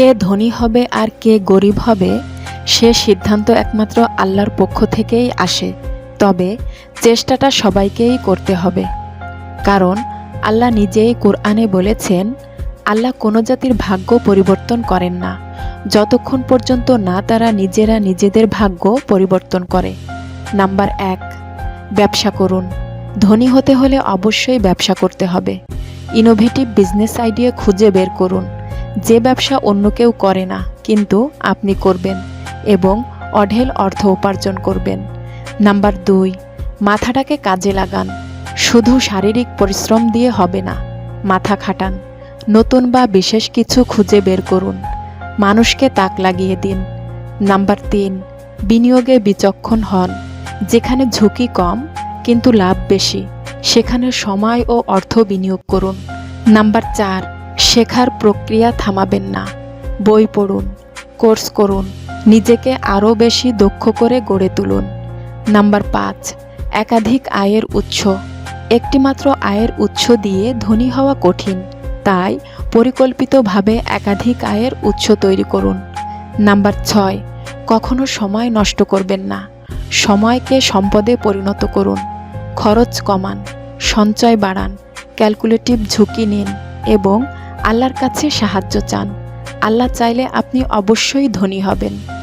কে ধনী হবে আর কে গরিব হবে, সে সিদ্ধান্ত একমাত্র আল্লাহর পক্ষ থেকেই আসে। তবে চেষ্টাটা সবাইকেই করতে হবে। কারণ আল্লাহ নিজেই কোরআনে বলেছেন, আল্লাহ কোনো জাতির ভাগ্য পরিবর্তন করেন না। যতক্ষণ পর্যন্ত না তারা নিজেরা নিজেদের ভাগ্য পরিবর্তন করে। নাম্বার এক, ব্যবসা করুন। ধনী হতে হলে অবশ্যই ব্যবসা করতে হবে। ইনোভেটিভ বিজনেস আইডিয়া খুঁজে বের করুন। যে ব্যবসা অন্য কেউ করে না, কিন্তু আপনি করবেন এবং অঢেল অর্থ উপার্জন করবেন। নাম্বার দুই, মাথাটাকে কাজে লাগান। শুধু শারীরিক পরিশ্রম দিয়ে হবে না, মাথা খাটান। নতুন বা বিশেষ কিছু খুঁজে বের করুন। মানুষকে তাক লাগিয়ে দিন। নাম্বার তিন, বিনিয়োগে বিচক্ষণ হন। যেখানে ঝুঁকি কম, কিন্তু লাভ বেশি, সেখানে সময় ও অর্থ বিনিয়োগ করুন। নাম্বার চার শেখার প্রক্রিয়া থামাবেন না। বই পড়ুন, কোর্স করুন, নিজেকে আরও বেশি দক্ষ করে গড়ে তুলুন। নাম্বার পাঁচ, একাধিক আয়ের উৎস। একটিমাত্র আয়ের উৎস দিয়ে ধনী হওয়া কঠিন। তাই পরিকল্পিতভাবে একাধিক আয়ের উৎস তৈরি করুন। নাম্বার ছয়, কখনো সময় নষ্ট করবেন না। সময়কে সম্পদে পরিণত করুন। খরচ কমান, সঞ্চয় বাড়ান, ক্যালকুলেটিভ ঝুঁকি নিন এবং আল্লাহর কাছে সাহায্য চান। আল্লাহ চাইলে আপনি অবশ্যই ধনী হবেন।